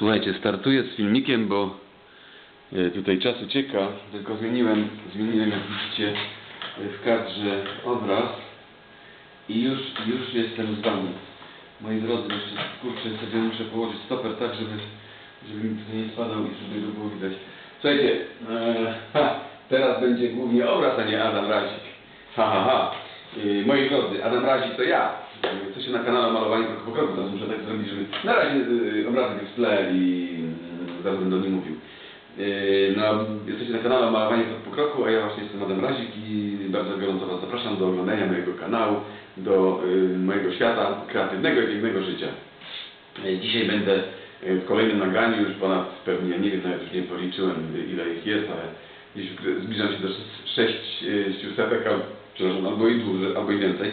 Słuchajcie, startuję z filmikiem, bo e, tutaj czas ucieka, tylko zmieniłem, zmieniłem jak widzicie e, w kadrze obraz i już, już jestem z wami. Moi drodzy, jeszcze kurczę sobie muszę położyć stoper tak, żeby, żeby mi tutaj nie spadał i żeby go było widać. Słuchajcie, e, ha, teraz będzie głównie obraz, a nie Adam Razik. Ha, ha, ha. E, moi drodzy, Adam Razik to ja. E, się na kanale Malowanie Krok po Kroku, teraz muszę tak zrobić, żeby na razie e, obrazek jest w tle i mm, zaraz będę o nim mówił. E, No, jesteście na kanale Malowanie Krok po Kroku, a ja właśnie jestem Adam Razik i bardzo gorąco Was zapraszam do oglądania mojego kanału, do e, mojego świata kreatywnego i pięknego życia. E, Dzisiaj będę e, w kolejnym nagraniu, już ponad pewnie, nie wiem, nawet już nie policzyłem ile ich jest, ale gdzieś zbliżam się do 600, przepraszam, albo i dłużej, albo i więcej.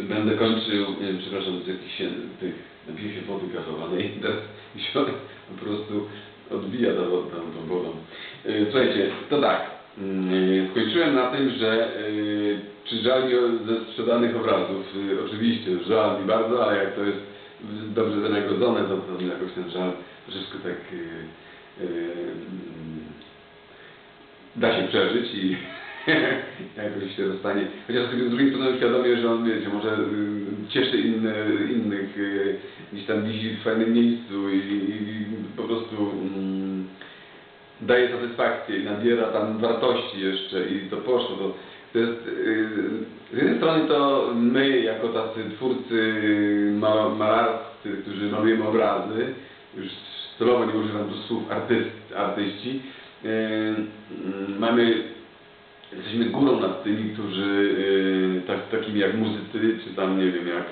Będę kończył, nie wiem, przepraszam, z jakichś się, tych, napiję się wody gazowanej i teraz się po prostu odbija tą, wodą. E, Słuchajcie, to tak, mm, skończyłem na tym, że czy żal mi ze sprzedanych obrazów? Oczywiście, żal mi bardzo, ale jak to jest dobrze wynagrodzone, to, to jakoś ten żal troszeczkę tak mm, da się przeżyć i jakoś się rozstanie. Chociaż z drugiej strony świadomie, że on wiecie, może y, cieszy inne, innych, y, gdzieś tam wisi w fajnym miejscu i, i po prostu mm, daje satysfakcję i nabiera tam wartości jeszcze i to poszło. To, to jest, y, z jednej strony to my jako tacy twórcy mal- malarscy, którzy malujemy obrazy, już celowo nie używam tu słów artyst, artyści, y, y, mamy jesteśmy górą nad tymi, którzy yy, tak, takimi jak muzycy, czy tam nie wiem jak,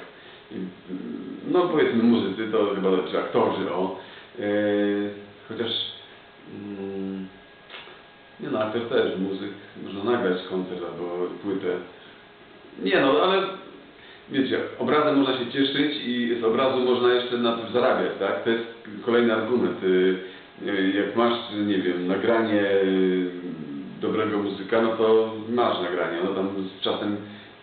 no powiedzmy muzycy, to chyba, czy aktorzy, o, yy, chociaż mm, nie no, aktor też, muzyk, można nagrać koncert albo płytę. Nie no, ale wiecie, obrazem można się cieszyć i z obrazu można jeszcze na tym zarabiać, tak? To jest kolejny argument. Yy, Jak masz, nie wiem, nagranie dobrego muzyka, no to masz nagranie. No tam z czasem,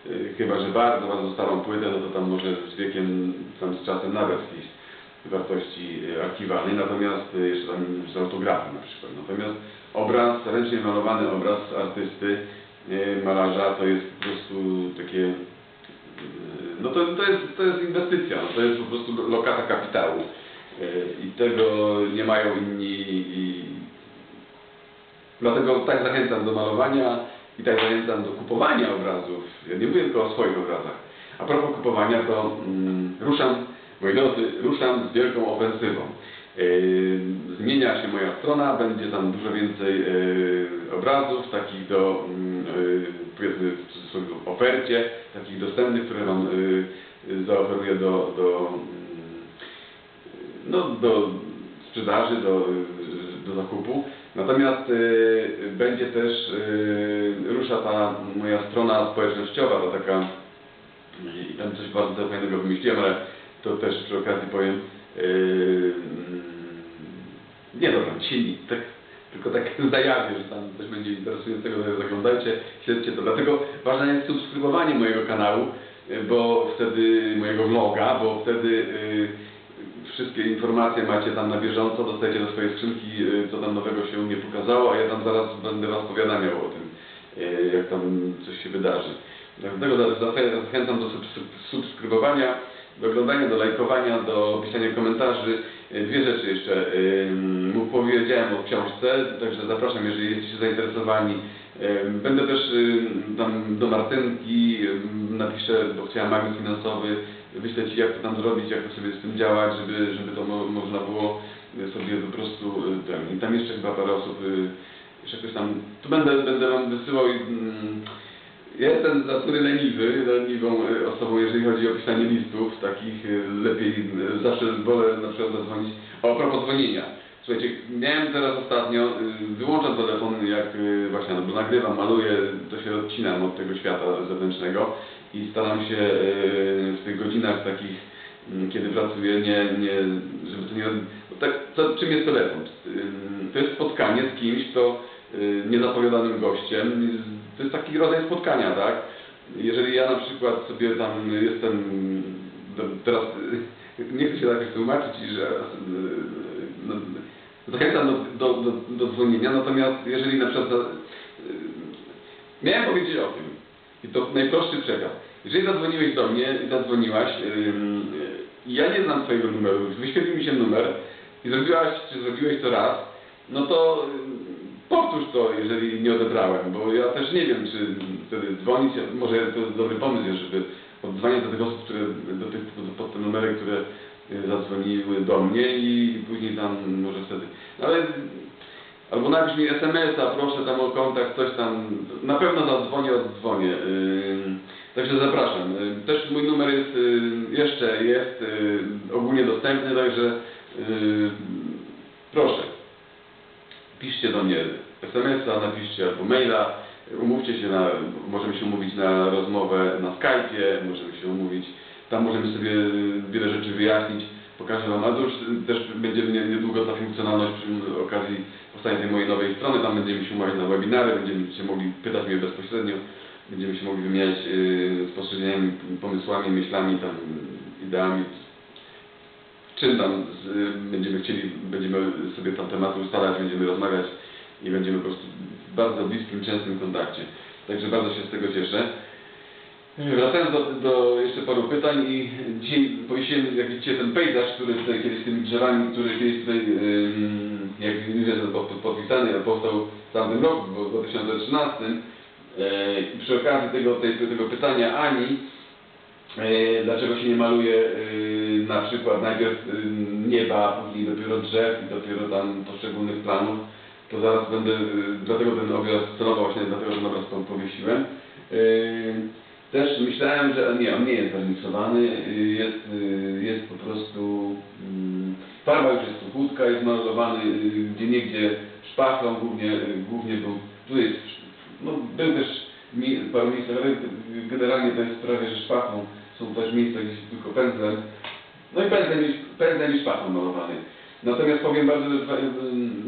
yy, chyba że bardzo, bardzo starą płytę, no to tam może z wiekiem, tam z czasem nabrać jakiejś wartości yy, archiwalnej, natomiast yy, jeszcze tam z autografem na przykład. Natomiast obraz, ręcznie malowany obraz artysty, malarza, to jest po prostu takie no to, to, jest, to jest inwestycja, no to jest po prostu lokata kapitału i tego nie mają inni dlatego tak zachęcam do malowania i tak zachęcam do kupowania obrazów. Ja nie mówię tylko o swoich obrazach. A propos kupowania, to mm, ruszam, moi drodzy, ruszam z wielką ofensywą. Yy, zmienia się moja strona, będzie tam dużo więcej yy, obrazów, takich do, yy, powiedzmy w ofercie, takich dostępnych, które Wam yy, yy, zaoferuję do, do, mm, no, do sprzedaży, do. Natomiast y, będzie też, y, rusza ta moja strona społecznościowa, to taka, i tam coś bardzo fajnego wymyśliłem, ale to też przy okazji powiem, y, mm, nie dobra, nic, tak, tylko tak zajawię, że tam coś będzie interesującego, to zaglądajcie, śledźcie to. Dlatego ważne jest subskrybowanie mojego kanału, bo wtedy, mojego vloga, bo wtedy wszystkie informacje macie tam na bieżąco, dostajecie do swojej skrzynki, y, co tam nowego się u mnie pokazało, a ja tam zaraz będę Was powiadamiał o tym, y, jak tam coś się wydarzy. Dlatego za- zachęcam do subs- subskrybowania, do oglądania, do lajkowania, do pisania komentarzy. Y, Dwie rzeczy jeszcze. Mu powiedziałem o książce, także zapraszam, jeżeli jesteście zainteresowani. Będę też tam do Martynki napiszę, bo chciałem magnes finansowy, wyślę Ci jak to tam zrobić, jak to sobie z tym działać, żeby, żeby to mo można było sobie po prostu y, ten. I tam jeszcze chyba parę osób, y, jeszcze ktoś tam, tu będę, będę Wam wysyłał mm, ja jestem z natury leniwy, leniwą y, osobą, jeżeli chodzi o pisanie listów, takich lepiej, zawsze wolę na przykład zadzwonić. O, propos dzwonienia. Słuchajcie, miałem teraz ostatnio, y, wyłączam telefon jak y, właśnie, no bo nagrywam, maluję, to się odcinam od tego świata zewnętrznego i staram się y, w tych godzinach takich, kiedy pracuję, nie, nie, żeby to nie... Tak, czym jest telefon? To jest spotkanie z kimś, kto niezapowiadanym gościem. To jest taki rodzaj spotkania, tak? Jeżeli ja na przykład sobie tam jestem, teraz nie chcę się jakoś tłumaczyć że no, zachęcam do, do, do, do dzwonienia, natomiast jeżeli na przykład za, e, miałem powiedzieć o tym i to najprostszy przekaz. Jeżeli zadzwoniłeś do mnie i zadzwoniłaś i ja nie znam twojego numeru, wyświetlił mi się numer i zrobiłaś, czy zrobiłeś to raz, no to powtórz to, jeżeli nie odebrałem, bo ja też nie wiem, czy wtedy dzwonić, może to jest dobry pomysł, żeby oddzwaniać do tych osób, które, do tych, pod te numery, które y, zadzwoniły do mnie i później tam może wtedy, ale albo napisz mi SMS-a, proszę tam o kontakt, coś tam, na pewno zadzwonię, oddzwonię. Yy, Także zapraszam. Yy, Też mój numer jest, jeszcze jest ogólnie dostępny, także proszę. Piszcie do mnie SMS-a, napiszcie albo maila, umówcie się na, możemy się umówić na rozmowę na Skype'ie, możemy się umówić, tam możemy sobie wiele rzeczy wyjaśnić, pokażę Wam, a to już też będzie nie- niedługo ta funkcjonalność przy okazji powstania tej mojej nowej strony, tam będziemy się umawiać na webinary, będziemy się mogli pytać mnie bezpośrednio, będziemy się mogli wymieniać yy, spostrzeżeniami, pomysłami, myślami, tam ideami, czym tam z, będziemy chcieli, będziemy sobie tam tematy ustalać, będziemy rozmawiać i będziemy po prostu w bardzo bliskim, częstym kontakcie. Także bardzo się z tego cieszę. Wracając do, do jeszcze paru pytań i dzisiaj powiesiłem, jak widzicie, ten pejzaż, który tutaj kiedyś tymi drzewami, który kiedyś tutaj, ym, jak widzę, pod- pod- podpisany, powstał w tamtym roku, w 2013. E, I przy okazji tego, tej, tego pytania Ani, e, dlaczego się nie maluje e, na przykład najpierw nieba, później dopiero drzew i dopiero tam poszczególnych planów, to zaraz będę, dlatego ten obraz celowo właśnie dlatego ten obraz po- powiesiłem. Też myślałem, że nie, on nie jest zarmisowany, e, jest, e, jest po prostu mm, farba już jest suchutka, jest malowany gdzie niegdzie szpachlą, głównie, głównie był, tu jest, no był też paru miejscach, ale generalnie to jest prawie, że szpachą, są też miejsca, gdzie tylko pędzlem, no i pędzlem, pędzlem i szpachą malowany. Natomiast powiem bardzo, że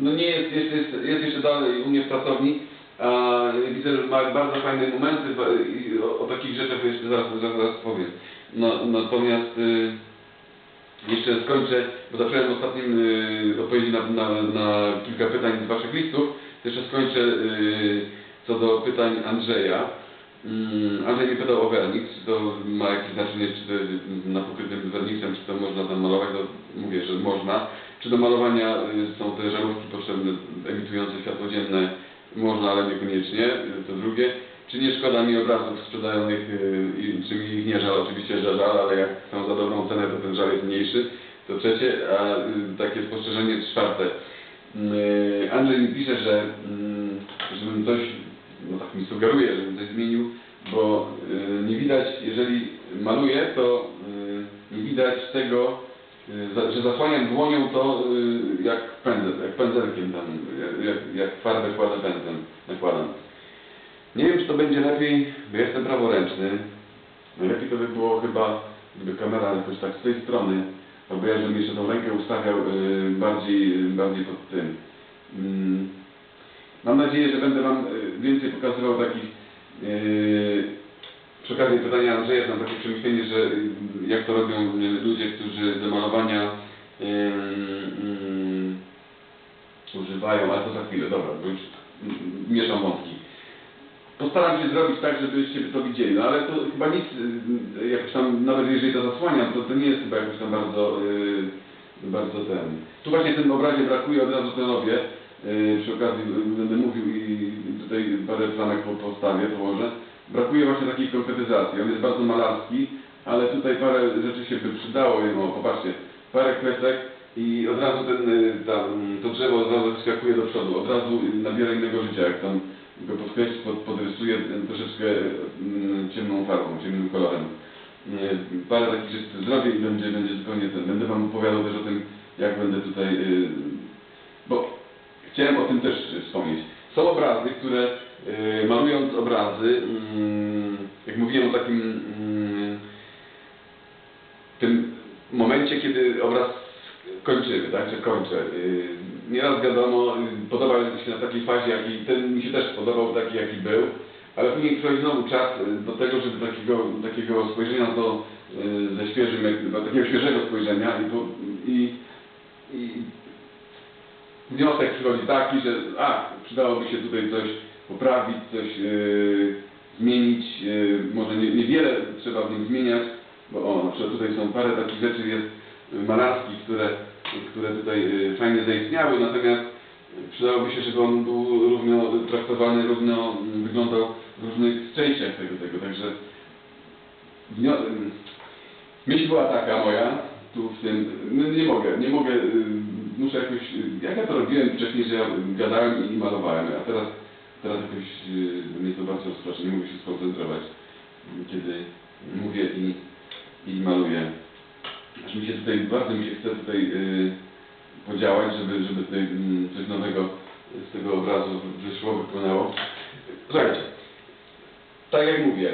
no nie jest, jest, jest, jest jeszcze dalej u mnie w pracowni, widzę, że ma bardzo fajne momenty i o, o takich rzeczach jeszcze zaraz, zaraz, powiem. No, natomiast y, jeszcze skończę, bo zacząłem w ostatnim y, odpowiedzi na, na, na kilka pytań z Waszych listów, jeszcze skończę y, co do pytań Andrzeja. Mm, Andrzej mnie pytał o wernik, czy to ma jakieś znaczenie, czy to na pokrytym werniksem, czy to można tam malować, to mówię, że można. Czy do malowania y, są te żarówki potrzebne, emitujące światło dzienne, można, ale niekoniecznie, to drugie. Czy nie szkoda mi obrazów sprzedajonych, y, czy mi ich nie żal, oczywiście, że żal, ale jak są za dobrą cenę, to ten żal jest mniejszy. To trzecie, a y, takie spostrzeżenie czwarte. Y, Andrzej mi pisze, że mm, żebym coś, no tak mi sugeruje, żebym coś zmienił, bo nie widać, jeżeli maluję, to nie widać tego, że zasłaniam dłonią to y, jak pędzel, jak pędzelkiem tam, jak- jak, farbę kładę pędzlem, nakładam. Nie wiem, czy to będzie lepiej, bo jestem praworęczny. Najlepiej to by było chyba, gdyby kamera jakoś tak z tej strony, albo ja żebym jeszcze tą rękę ustawiał y, bardziej, bardziej pod tym. Mm. Mam nadzieję, że będę Wam y, więcej pokazywał takich y, przy okazji pytania Andrzeja mam takie przemyślenie, że y, jak to robią y, ludzie, którzy do malowania y, y, używają, ale to za chwilę, dobra, bo już mm, mieszam wątki. Postaram się zrobić tak, żebyście to widzieli, no ale to chyba nic, y, jakoś tam, nawet jeżeli to zasłaniam, to, to nie jest chyba jakoś tam bardzo, y, bardzo ten. Tu właśnie w tym obrazie brakuje, od razu to robię, y, przy okazji y, będę mówił i tutaj parę flamek po postawię, położę. Brakuje właśnie takiej konkretyzacji, on jest bardzo malarski, ale tutaj parę rzeczy się by przydało, no popatrzcie, parę kresek i od razu ten, y, tam, to drzewo od razu do przodu, od razu nabiera innego życia, jak tam go podkreślić, pod, podrysuję y, troszeczkę mm, ciemną farbą, ciemnym kolorem. Parę takich rzeczy zrobię i będzie, będzie zupełnie ten. Będę Wam opowiadał też o tym, jak będę tutaj, y, bo chciałem o tym też wspomnieć. Są obrazy, które malując obrazy, mm, jak mówiłem o takim mm, tym momencie, kiedy obraz kończymy, tak, że kończę. Yy, Nieraz wiadomo, yy, podoba się na takiej fazie, jaki ten mi się też podobał taki, jaki był, ale później przychodzi znowu czas do tego, żeby takiego, takiego spojrzenia y, ze świeżym, takiego świeżego spojrzenia i, i, i wniosek przychodzi taki, że a, przydałoby się tutaj coś poprawić, coś yy, zmienić, yy, może nie, niewiele trzeba w nim zmieniać, bo o, na przykład tutaj są parę takich rzeczy jest malarskich, które, które tutaj yy, fajnie zaistniały, natomiast przydałoby się, żeby on był równo traktowany, równo mm, wyglądał w różnych częściach tego, tego, także myśl była taka moja, tu w tym, no nie mogę, nie mogę, y, muszę jakoś, jak ja to robiłem wcześniej, że ja gadałem i malowałem, a teraz, teraz jakoś y, mnie to bardzo rozprasza, nie mogę się skoncentrować, kiedy mówię i, i maluję. Aż mi się tutaj, bardzo mi się chce tutaj y, podziałać, żeby, żeby tutaj mm, coś nowego z tego obrazu wyszło, wypłynęło. Słuchajcie, tak jak mówię,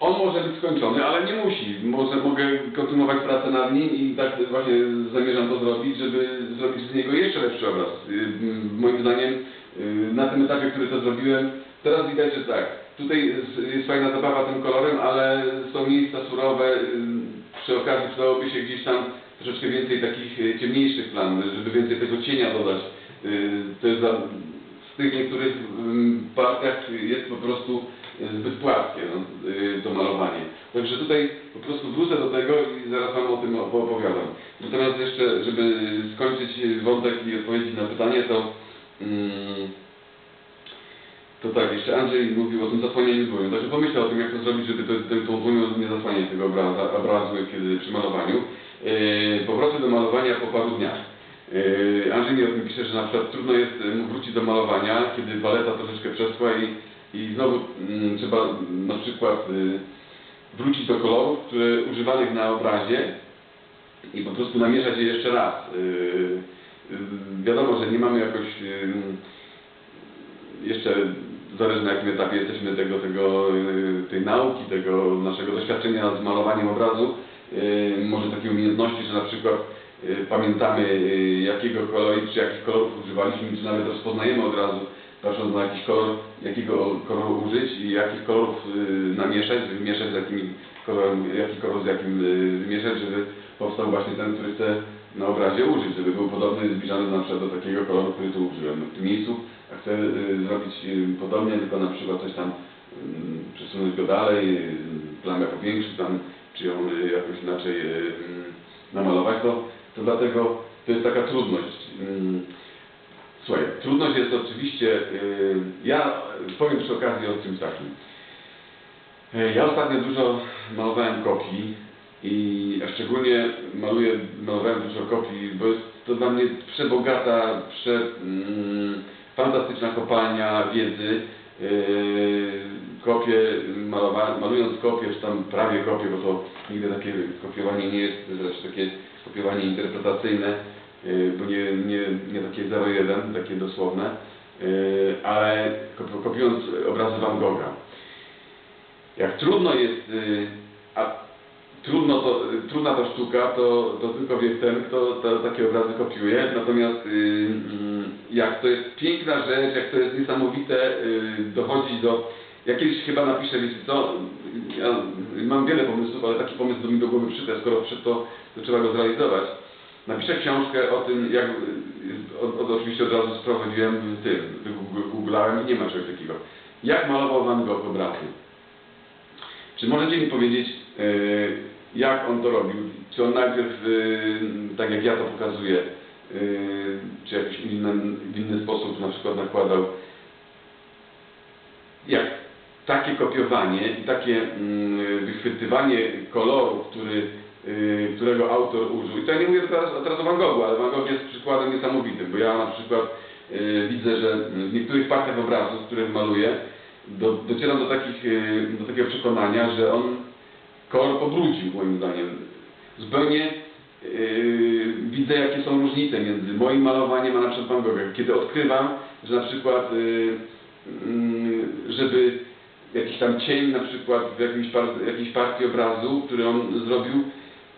on może być skończony, ale nie musi. Może mogę kontynuować pracę nad nim i tak właśnie zamierzam to zrobić, żeby zrobić z niego jeszcze lepszy obraz. Y, m, Moim zdaniem na tym etapie, który to zrobiłem, teraz widać, że tak. Tutaj jest- fajna zabawa tym kolorem, ale są miejsca surowe. y, Przy okazji przydałoby się gdzieś tam troszeczkę więcej takich y, ciemniejszych plan, żeby więcej tego cienia dodać. Za, w tych niektórych partiach jest po prostu zbyt płaskie no, to malowanie. Także tutaj po prostu wrócę do tego i zaraz Wam o tym opo- opowiadam. Natomiast jeszcze, żeby skończyć wątek i odpowiedzieć na pytanie, to mm, to tak, jeszcze Andrzej mówił o tym zasłanianiu dłonią. Także pomyślę o tym, jak to zrobić, żeby to, tą, tą dłonią nie zasłaniać tego obraza, obrazu, kiedy przy malowaniu. Yy, do malowania po paru dniach. Yy, Andrzej mi o tym pisze, że na przykład trudno jest mu wrócić do malowania, kiedy paleta troszeczkę przeschła i, i znowu mm, trzeba mm, na przykład wrócić do kolorów, które używanych na obrazie i po prostu namieszać je jeszcze raz. Wiadomo, że nie mamy jakoś jeszcze zależy na jakim etapie jesteśmy tego, tego, yy, tej nauki, tego naszego doświadczenia z malowaniem obrazu, może takiej umiejętności, że na przykład yy, pamiętamy yy, jakiego koloru, czy jakich kolorów używaliśmy, czy nawet rozpoznajemy od razu, patrząc na jakiś kolor, jakiego koloru użyć i jakich kolorów namieszać, wymieszać z jakim kolorem, jaki kolor z jakim wymieszać, żeby powstał właśnie ten, który chcę na obrazie użyć, żeby był podobny, zbliżony na przykład do takiego koloru, który tu użyłem. W tym miejscu chcę y, zrobić y, podobnie, tylko na przykład coś tam y, przesunąć go dalej, y, plamę powiększyć tam, czy ją jakoś inaczej y, namalować, to, to dlatego to jest taka trudność. Y, Słuchaj, trudność jest oczywiście, ja powiem przy okazji o czymś takim. Ja ostatnio dużo malowałem kopii i a szczególnie maluję, malowałem dużo kopii, bo jest to dla mnie przebogata, prze, mm, fantastyczna kopalnia wiedzy. Yy, kopie, malowa, malując kopię, czy tam prawie kopię, bo to nigdy takie kopiowanie nie jest, zresztą takie kopiowanie interpretacyjne, yy, bo nie, nie, nie takie 0-1, takie dosłowne, yy, ale kop- kopiując obrazy Van Gogha. Jak trudno jest, yy, a trudno to, trudna ta sztuka, to, to tylko wie ten, kto te, takie obrazy kopiuje. Natomiast y, mm, jak to jest piękna rzecz, jak to jest niesamowite, y, dochodzi do... Ja kiedyś chyba napiszę, wiecie co, ja mam wiele pomysłów, ale taki pomysł do mi do głowy przyszedł, skoro przyszedł, to, to trzeba go zrealizować. Napiszę książkę o tym, jak, od, od, oczywiście od razu sprowadziłem tym, wygooglałem i nie ma czegoś takiego. Jak malował Van Gogh obrazy? Czy możecie mi powiedzieć, e, jak on to robił? Czy on najpierw, e, tak jak ja to pokazuję, e, czy jakiś inny, w inny sposób na przykład nakładał? Jak takie kopiowanie i takie mm, wychwytywanie koloru, który, e, którego autor użył. I ja nie mówię teraz, teraz o Van Goghu, ale Van Gogh jest przykładem niesamowitym, bo ja na przykład widzę, że w niektórych partiach obrazów, które maluję, do, docieram do, takich, y, do takiego przekonania, że on kolor pobrudził moim zdaniem. Zupełnie yy, widzę jakie są różnice między moim malowaniem a na przykład Van. Kiedy odkrywam, że na przykład yy, yy, żeby jakiś tam cień na przykład w jakimś, par, jakiejś partii obrazu, który on zrobił,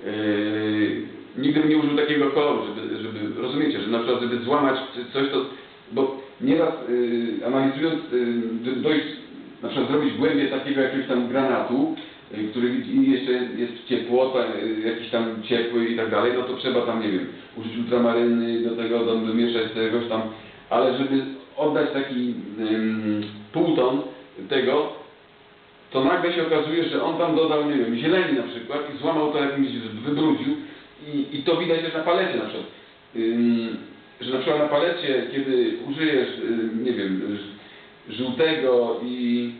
yy, nigdy bym nie użył takiego koloru, żeby, żeby, rozumiecie, że na przykład żeby złamać coś, to, bo nieraz yy, analizując, yy, dojść na przykład zrobić głębię takiego jakiegoś tam granatu, który i jeszcze jest ciepło, y, jakiś tam ciepły i tak dalej, no to trzeba tam, nie wiem, użyć ultramaryny do tego, do, domieszać czegoś tam, ale żeby oddać taki półton tego, to nagle się okazuje, że on tam dodał, nie wiem, zieleni na przykład i złamał to jakimś, wybrudził i, i to widać też na palecie na przykład. Że na przykład na palecie, kiedy użyjesz, y, nie wiem, żółtego i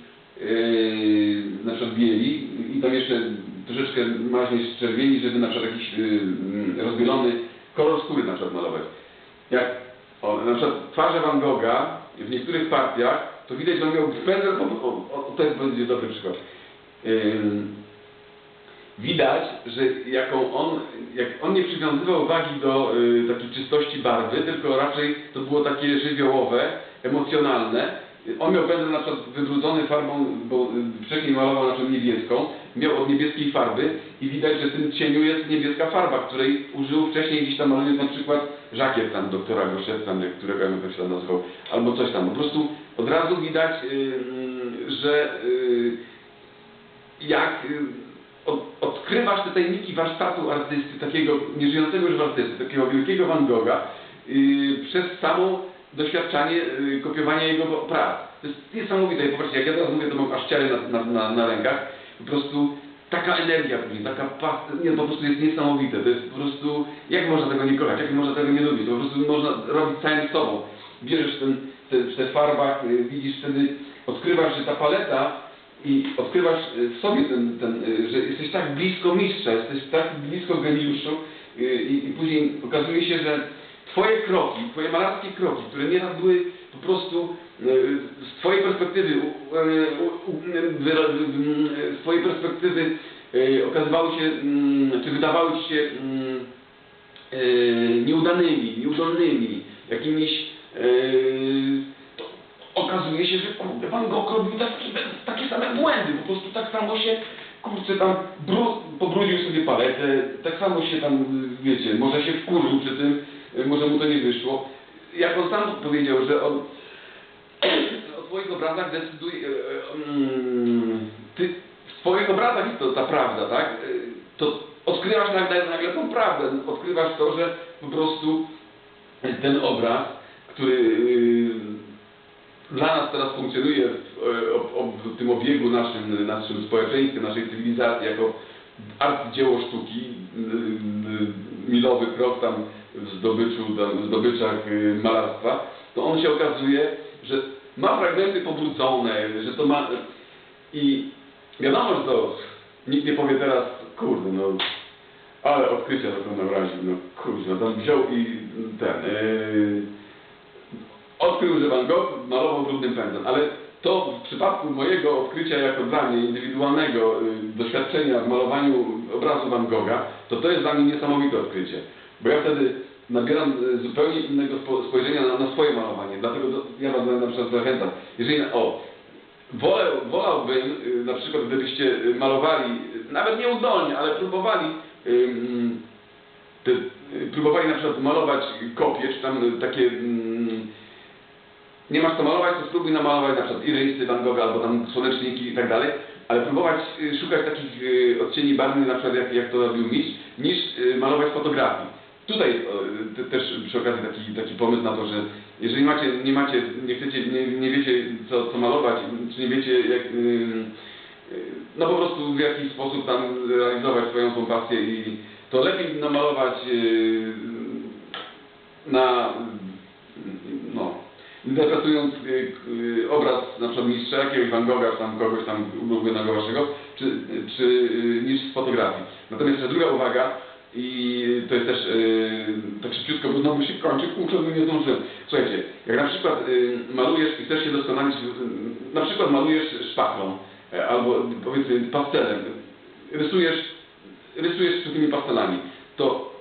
yy, na przykład bieli i tam jeszcze troszeczkę maźniesz czerwieni, żeby na przykład jakiś yy, rozbielony kolor skóry na przykład malować. Jak o, na przykład twarze Van Gogha w niektórych partiach, to widać, że on miał pędzel, o, o, to będzie dobry przykład. Ym, widać, że jaką on, jak on nie przywiązywał wagi do y, takiej czystości barwy, tylko raczej to było takie żywiołowe, emocjonalne. On miał pędzel na przykład wybrudzony farbą, bo wcześniej malował na przykład niebieską, miał od niebieskiej farby i widać, że w tym cieniu jest niebieska farba, której użył wcześniej gdzieś tam malując na przykład żakiet tam doktora jak- którego ja bym się tam nazywał, albo coś tam. Po prostu od razu widać, y, y, że y, jak y, od, odkrywasz te tajniki warsztatu artysty, takiego nieżyjącego już artysty, takiego wielkiego Van Gogha, y, przez samo doświadczanie y, kopiowania jego prac. To jest niesamowite. I popatrzcie, jak ja teraz mówię, to mam aż ciary na, na, na, na rękach. Po prostu taka energia później, taka pas, nie, po prostu jest niesamowite. To jest po prostu, jak można tego nie kochać, jak można tego nie lubić? Po prostu można robić całym sobą. Bierzesz ten, te, w te farbach, y, widzisz wtedy, odkrywasz, że ta paleta i odkrywasz y, w sobie ten, ten, że jesteś tak blisko mistrza, jesteś tak blisko geniuszu i, i później okazuje się, że Twoje kroki, Twoje malarskie kroki, które nieraz były po prostu y, z Twojej perspektywy, z Twojej perspektywy y, okazywały się, mm, czy wydawały się mm, nieudanymi, nieudolnymi, jakimiś okazuje się, że kurde, Van Gogh robił takie, takie same błędy, po prostu tak samo się, kurczę, tam bru, pobrudził sobie paletę, tak samo się tam, y, wiecie, może się wkurzył przy tym, y, może mu to nie wyszło. Jak on sam powiedział, że on o Twoich obrazach decyduje, mm, ty w Twoich obrazach jest to ta prawda, tak? To odkrywasz nagle, nagle tą prawdę, odkrywasz to, że po prostu ten obraz, który y, dla nas teraz funkcjonuje w, e, ob- ob- w tym obiegu naszym, naszym społeczeństwie, naszej cywilizacji jako arcydzieło sztuki, milowy krok tam w zdobyczu, tam w zdobyczach y, malarstwa, to on się okazuje, że ma fragmenty pobrudzone, że to ma... I wiadomo, że to nikt nie powie teraz, kurde, no ale odkrycia dokonał raził, no kurczę, tam wziął i ten... Yy, odkrył, że Van Gogh malował brudnym pędzlem, ale to w przypadku mojego odkrycia jako dla mnie indywidualnego y, doświadczenia w malowaniu obrazu Van Gogha, to to jest dla mnie niesamowite odkrycie. Bo ja wtedy nabieram y, zupełnie innego spo- spojrzenia na, na swoje malowanie. Dlatego ja Was na przykład zachęcam. Jeżeli, o, wolę, wolałbym y, na przykład, gdybyście malowali, nawet nieudolnie, ale próbowali te, próbowali na przykład malować kopie, czy tam takie mm, nie masz co malować, to spróbuj namalować na przykład irysy Van Gogha albo tam słoneczniki i tak dalej, ale próbować y, szukać takich y, odcieni barwnych na przykład jak, jak to robił mistrz, niż y, malować fotografii. Tutaj też przy okazji taki, taki pomysł na to, że jeżeli macie, nie macie, nie chcecie, nie, nie wiecie co, co malować, czy nie wiecie jak, no po prostu w jakiś sposób tam realizować swoją tą pasję i to lepiej namalować na interpretując y, y, obraz na przykład mistrza, jakiegoś Van Gogha, czy tam kogoś tam ulubionego waszego, czy, czy y, niż z fotografii. Natomiast jeszcze druga uwaga, i to jest też y, tak szybciutko, bo znowu się kończy, kurczę, no nie zdążyłem. Słuchajcie, jak na przykład y, malujesz i chcesz się doskonalić, y, na przykład malujesz szpachlą, e, albo powiedzmy pastelem, rysujesz, rysujesz z tymi pastelami, to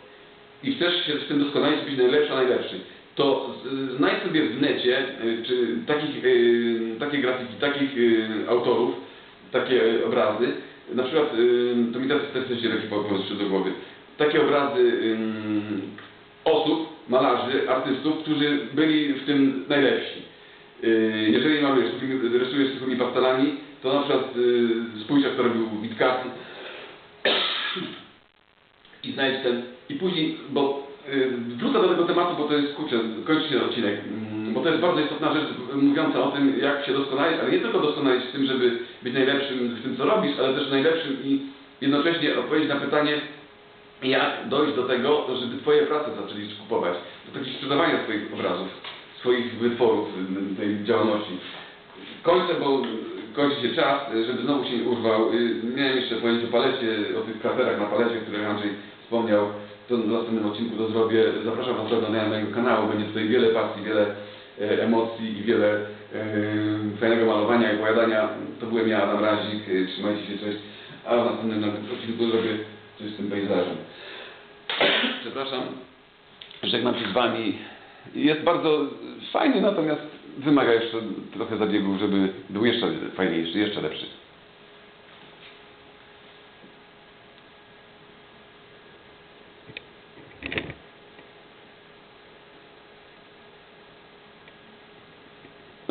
i chcesz się w tym doskonalić, być najlepszy, najlepszy, to znajdź sobie w necie y, czy takich, y, takie grafiki, takich y, autorów, takie obrazy, na przykład, to mi teraz też coś taki pomysł przyszedł do głowy, takie obrazy osób, malarzy, artystów, którzy byli w tym najlepsi. Jeżeli malujesz, rysujesz zwykłymi pastelami, to na przykład spójrz jak to robił Witkowski i znajdź ten, i później, bo wrócę do tego tematu, bo to jest, kurczę, kończy się odcinek, mm, bo to jest bardzo istotna rzecz y, mówiąca o tym, jak się doskonalić, ale nie tylko doskonalić w tym, żeby być najlepszym w tym, co robisz, ale też najlepszym i jednocześnie odpowiedzieć na pytanie, jak dojść do tego, żeby Twoje prace zaczęli kupować, do takiego sprzedawania swoich obrazów, swoich wytworów, y, tej działalności. Kończę, bo kończy się czas, żeby znowu się nie urwał. Y, Miałem jeszcze powiedzieć o palecie, o tych kraterach na palecie, o których Andrzej wspomniał. W następnym odcinku to zrobię. Zapraszam Was do oglądania mojego kanału. Będzie tutaj wiele pasji, wiele e, emocji i wiele e, fajnego malowania i opowiadania. To byłem ja, Adam Razik. Y, Trzymajcie się, cześć. A w następnym odcinku zrobię coś z tym pejzażem. Przepraszam. Żegnam się z Wami. Jest bardzo fajny, natomiast wymaga jeszcze trochę zabiegów, żeby był jeszcze fajniejszy, jeszcze lepszy.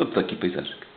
No taki pejzażek.